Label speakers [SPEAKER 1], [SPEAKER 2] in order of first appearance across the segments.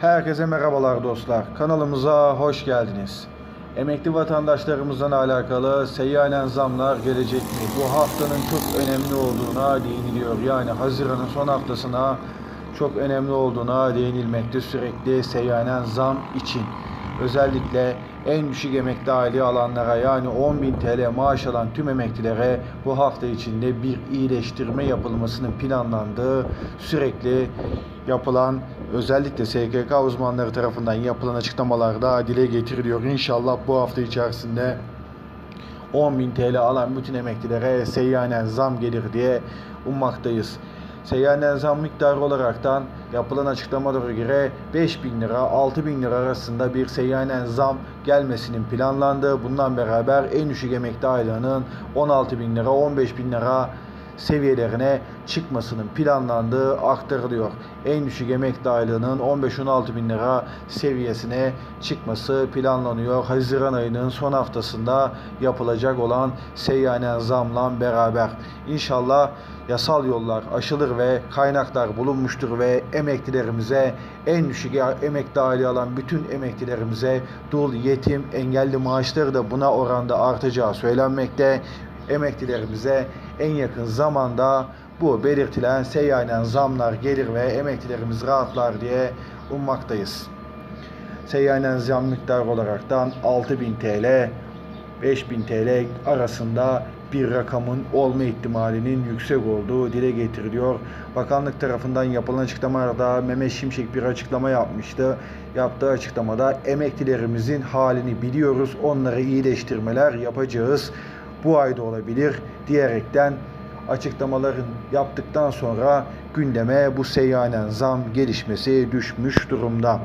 [SPEAKER 1] Herkese merhabalar dostlar. Kanalımıza hoş geldiniz. Emekli vatandaşlarımızdan alakalı seyyanen zamlar gelecek mi? Bu haftanın çok önemli olduğuna değiniliyor. Yani Haziran'ın son haftasına çok önemli olduğuna değinilmekte sürekli seyyanen zam için. Özellikle en düşük emekli aile alanlara yani 10.000 TL maaş alan tüm emeklilere bu hafta içinde bir iyileştirme yapılmasının planlandığı sürekli yapılan özellikle SGK uzmanları tarafından yapılan açıklamalarda dile getiriliyor. İnşallah bu hafta içerisinde 10.000 TL alan bütün emeklilere seyyanen zam gelir diye ummaktayız. Seyyanen zam miktarı olaraktan yapılan açıklamalara göre 5.000 lira 6.000 lira arasında bir seyyanen zam gelmesinin planlandığı bundan beraber en düşük emekli aylığının 16.000 lira 15.000 lira seviyelerine çıkmasının planlandığı aktarılıyor. En düşük emekli aylığının 15-16 bin lira seviyesine çıkması planlanıyor. Haziran ayının son haftasında yapılacak olan seyyanen zamla beraber. İnşallah yasal yollar aşılır ve kaynaklar bulunmuştur ve emeklilerimize en düşük emekli aile alan bütün emeklilerimize dul, yetim, engelli maaşları da buna oranda artacağı söylenmekte emeklilerimize en yakın zamanda bu belirtilen seyyanen zamlar gelir ve emeklilerimiz rahatlar diye ummaktayız. Seyyanen zam miktarı olaraktan 6000 TL 5000 TL arasında bir rakamın olma ihtimalinin yüksek olduğu dile getiriliyor. Bakanlık tarafından yapılan açıklamalarda Mehmet Şimşek bir açıklama yapmıştı. Yaptığı açıklamada emeklilerimizin halini biliyoruz. Onları iyileştirmeler yapacağız bu ayda olabilir diyerekten açıklamaların yaptıktan sonra gündeme bu seyyanen zam gelişmesi düşmüş durumda.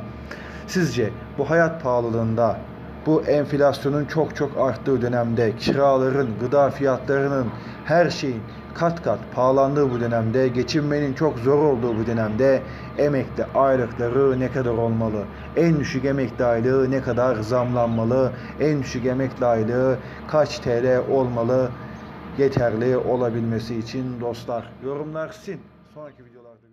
[SPEAKER 1] Sizce bu hayat pahalılığında bu enflasyonun çok çok arttığı dönemde kiraların, gıda fiyatlarının her şeyin kat kat pahalandığı bu dönemde, geçinmenin çok zor olduğu bu dönemde emekli aylıkları ne kadar olmalı? En düşük emekli aylığı ne kadar zamlanmalı? En düşük emekli aylığı kaç TL olmalı? Yeterli olabilmesi için dostlar. Yorumlar sizin. Sonraki videolarda